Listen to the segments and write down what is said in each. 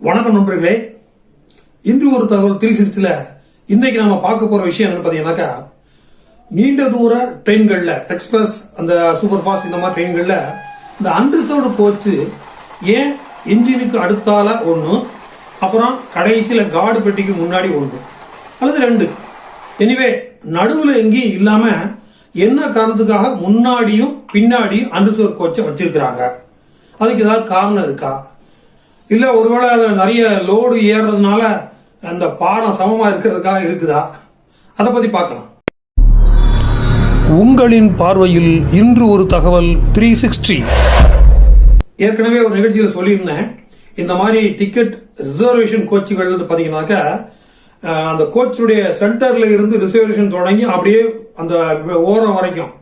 வணக்கம் நண்பர்களே. இன்று ஒரு தகவல் த்ரீ சிக்ஸ்டியில் இன்னைக்கு நாம பார்க்க போற விஷயம் என்னன்னு பார்த்தீங்கன்னாக்கா நீண்ட தூர ட்ரெயின்களில் எக்ஸ்பிரஸ் அந்த சூப்பர் ஃபாஸ்ட் இந்த மாதிரி ட்ரெயின்களில் இந்த அன்ரிசர்வ்டு கோச்சு ஏன் இன்ஜினுக்கு அடுத்தால ஒன்று அப்புறம் கடைசியில் கார்டு பெட்டிக்கு முன்னாடி ஒன்று அல்லது ரெண்டு. எனிவே நடுவில் எங்கேயும் இல்லாமல் என்ன காரணத்துக்காக முன்னாடியும் பின்னாடியும் அன்ரிசர்வ் கோச்சை வச்சிருக்கிறாங்க? அதுக்கு ஏதாவது காரணம் இருக்கா? இல்ல ஒருவேளை அதுல நிறைய லோடு ஏறுறதுனால அந்த பாடம் சமமா இருக்கிறதுக்காக இருக்குதா? அதை பத்தி பார்க்கலாம். உங்களின் பார்வையில் இன்று ஒரு தகவல் த்ரீ சிக்ஸ்டி ஏற்கனவே ஒரு நிகழ்ச்சியில் சொல்லியிருந்தேன். இந்த மாதிரி டிக்கெட் ரிசர்வேஷன் கோச்சுகள் பார்த்தீங்கன்னாக்கா அந்த கோச்சுடைய சென்டர்ல இருந்து ரிசர்வேஷன் தொடங்கி அப்படியே அந்த ஓரம் வரைக்கும்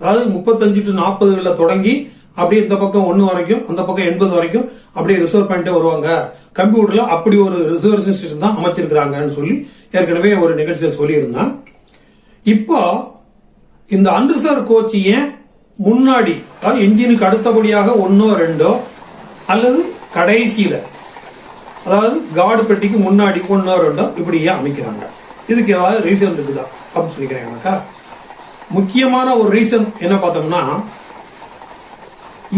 அதாவது முப்பத்தஞ்சு டு நாற்பதுகளில் தொடங்கி அப்படியே இந்த பக்கம் ஒன்று வரைக்கும் அந்த பக்கம் எண்பது வரைக்கும் அப்படியே ரிசர்வ் பண்ணிட்டே வருவாங்க. கம்ப்யூட்டர்ல அப்படி ஒரு ரிசர்வேஷன் சிஸ்டம் தான் அமைச்சிருக்கிறாங்கன்னு சொல்லி ஏற்கனவே ஒரு நிகழ்ச்சியில் சொல்லியிருந்தேன். இப்போ இந்த அன்ரிசர்வ் கோச் ஏன் முன்னாடி அதாவது என்ஜினுக்கு அடுத்தபடியாக ஒன்றோ ரெண்டோ அல்லது கடைசியில அதாவது காடு பெட்டிக்கு முன்னாடி ஒன்றோ ரெண்டோ இப்படி ஏன் அமைக்கிறாங்க. இதுக்கு ஏதாவது ரீசன் இருக்குதா? அப்படின்னு சொல்லிக்கிறேன் முக்கியமான ஒரு ரீசன் என்ன பார்த்தோம்னா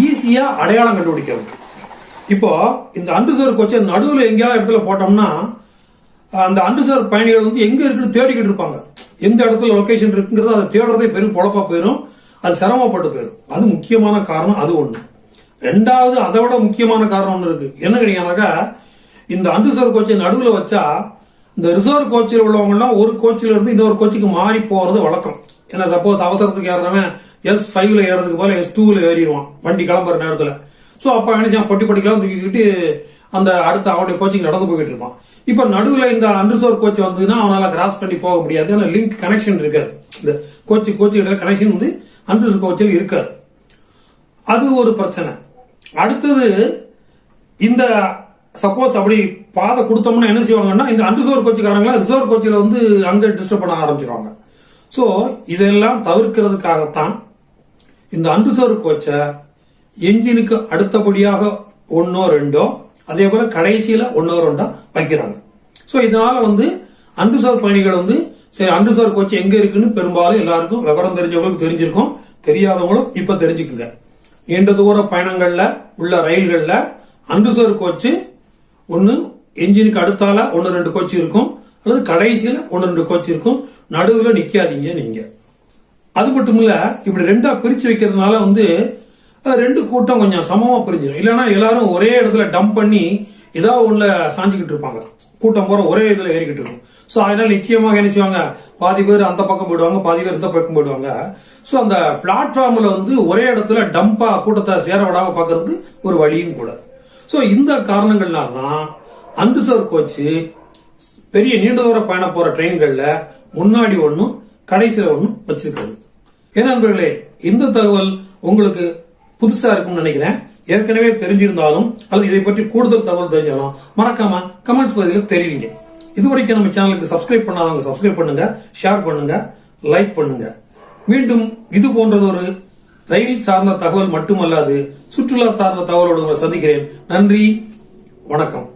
ஈஸியாக அடையாளம் கண்டுபிடிக்கிறதுக்கு. இப்போ இந்த அன்ரிசர்வ் கோச்சை நடுவில் எங்கேயாவது இடத்துல போட்டோம்னா அந்த அன்ரிசர்வ் பயணிகள் வந்து எங்கே இருக்குன்னு தேடிக்கிட்டு இருப்பாங்க. எந்த இடத்துல லொக்கேஷன் இருக்குங்கிறது அதை தேடுறதே பெரும் பொழப்பாக போயிடும் அது சிரமப்பட்டு போயிடும் அது முக்கியமான காரணம் அது ஒன்று ரெண்டாவது அதை விட முக்கியமான காரணம் ஒன்று இருக்கு. என்ன கேட்டீங்கன்னாக்கா இந்த அன்ரிசர்வ் கோச்சை நடுவில் வச்சா இந்த ரிசர்வ் கோச்சில் உள்ளவங்கலாம் ஒரு கோச்சில் இருந்து இன்னொரு கோச்சுக்கு மாறி போகிறது வழக்கம். ஏன்னா சப்போஸ் அவசரத்துக்கு ஏறினவன் எஸ் ஃபைவ்ல ஏறதுக்கு போல எஸ் டூல ஏறிடுவான். வண்டி கிளம்புற நேரத்தில். ஸோ அப்போ நினைச்சான் பொட்டி பொட்டிக்கலாம் தூக்கிக்கிட்டு அந்த அடுத்த அவனுடைய கோச்சிங் நடந்து போயிட்டு இருப்பான். இப்போ நடுவில் இந்த அண்டர்சோர் கோச் வந்ததுன்னா அவனால கிராஸ் பண்ணி போக முடியாது. ஏன்னா லிங்க் கனெக்ஷன் இருக்காது. இந்த கோச்சு கோச்சு இடையில கனெக்ஷன் வந்து அண்டர்சோர் கோச்சில் இருக்காது. அது ஒரு பிரச்சனை. அடுத்தது இந்த சப்போஸ் அப்படி பாதை கொடுத்தோம்னா என்ன செய்வாங்கன்னா இந்த அண்டர்சோர் கோச்சுக்காரங்களா ரிசர்வ் கோச்சில் வந்து அங்கே டிஸ்டர்ப் பண்ண ஆரம்பிச்சிருவாங்க. ஸோ இதெல்லாம் தவிர்க்கிறதுக்காகத்தான் இந்த அன்ரிசர்வ் கோச்சை என்ஜினுக்கு அடுத்தபடியாக ஒன்றோ ரெண்டோ அதே போல் கடைசியில் ஒன்றோ ரெண்டோ வைக்கிறாங்க. ஸோ இதனால் வந்து அன்ரிசர்வ் பயணிகள் வந்து சரி அன்ரிசர்வ் கோச் எங்கே இருக்குன்னு பெரும்பாலும் எல்லாருக்கும் விவரம் தெரிஞ்சவங்களுக்கு தெரிஞ்சிருக்கும். தெரியாதவங்களும் இப்போ தெரிஞ்சுக்குங்க. நீண்ட தூர பயணங்களில் உள்ள ரயில்களில் அன்ரிசர்வ் கோச்சு ஒன்று என்ஜினுக்கு அடுத்தால ஒன்று ரெண்டு கோச்சு இருக்கும். அல்லது கடைசியில் ஒன்று ரெண்டு கோச் இருக்கும். நடுவில் நிற்காதீங்க நீங்கள் அது மட்டும் இல்லை இப்படி ரெண்டாக பிரித்து வைக்கிறதுனால வந்து ரெண்டு கூட்டம் கொஞ்சம் சமமாக பிரிஞ்சிடும் இல்லைன்னா எல்லாரும் ஒரே இடத்துல டம்ப் பண்ணி ஏதாவது ஒன்றில் சாஞ்சிக்கிட்டு இருப்பாங்க. கூட்டம் போகிற ஒரே இதில் ஏறிக்கிட்டு இருக்கும். ஸோ அதனால் நிச்சயமாக என்ன செய்வாங்க? பாதி பேர் அந்த பக்கம் போயிடுவாங்க பாதி பேர் இந்த பக்கம் போயிடுவாங்க. ஸோ அந்த பிளாட்ஃபார்மில் வந்து ஒரே இடத்துல டம்பாக கூட்டத்தை சேர விடாமல் பாக்குறதுக்கு ஒரு வழியும் கூட. ஸோ இந்த காரணங்கள்னால தான் அன்ரிசர்வ் கோச்சு பெரிய நீண்ட தூர பயணம் போகிற ட்ரெயின்களில் முன்னாடி ஒன்றும் கடைசியில் ஒன்றும் வச்சிருக்காது ஏன்னா நண்பர்களே இந்த தகவல் உங்களுக்கு புதுசா இருக்கும்னு நினைக்கிறேன். ஏற்கனவே தெரிஞ்சிருந்தாலும் அல்லது இதை பற்றி கூடுதல் தகவல் தெரிஞ்சாலும் மறக்காம கமெண்ட்ஸ் பகுதியில் தெரிவிங்க. இதுவரைக்கும் நம்ம சேனலுக்கு சப்ஸ்கிரைப் பண்ணாதவங்க சப்ஸ்கிரைப் பண்ணுங்க ஷேர் பண்ணுங்க லைக் பண்ணுங்க. மீண்டும் இது போன்றது ஒரு ரயில் சார்ந்த தகவல் மட்டுமல்லாது சுற்றுலா சார்ந்த தகவலோடு உங்களை சந்திக்கிறேன். நன்றி வணக்கம்.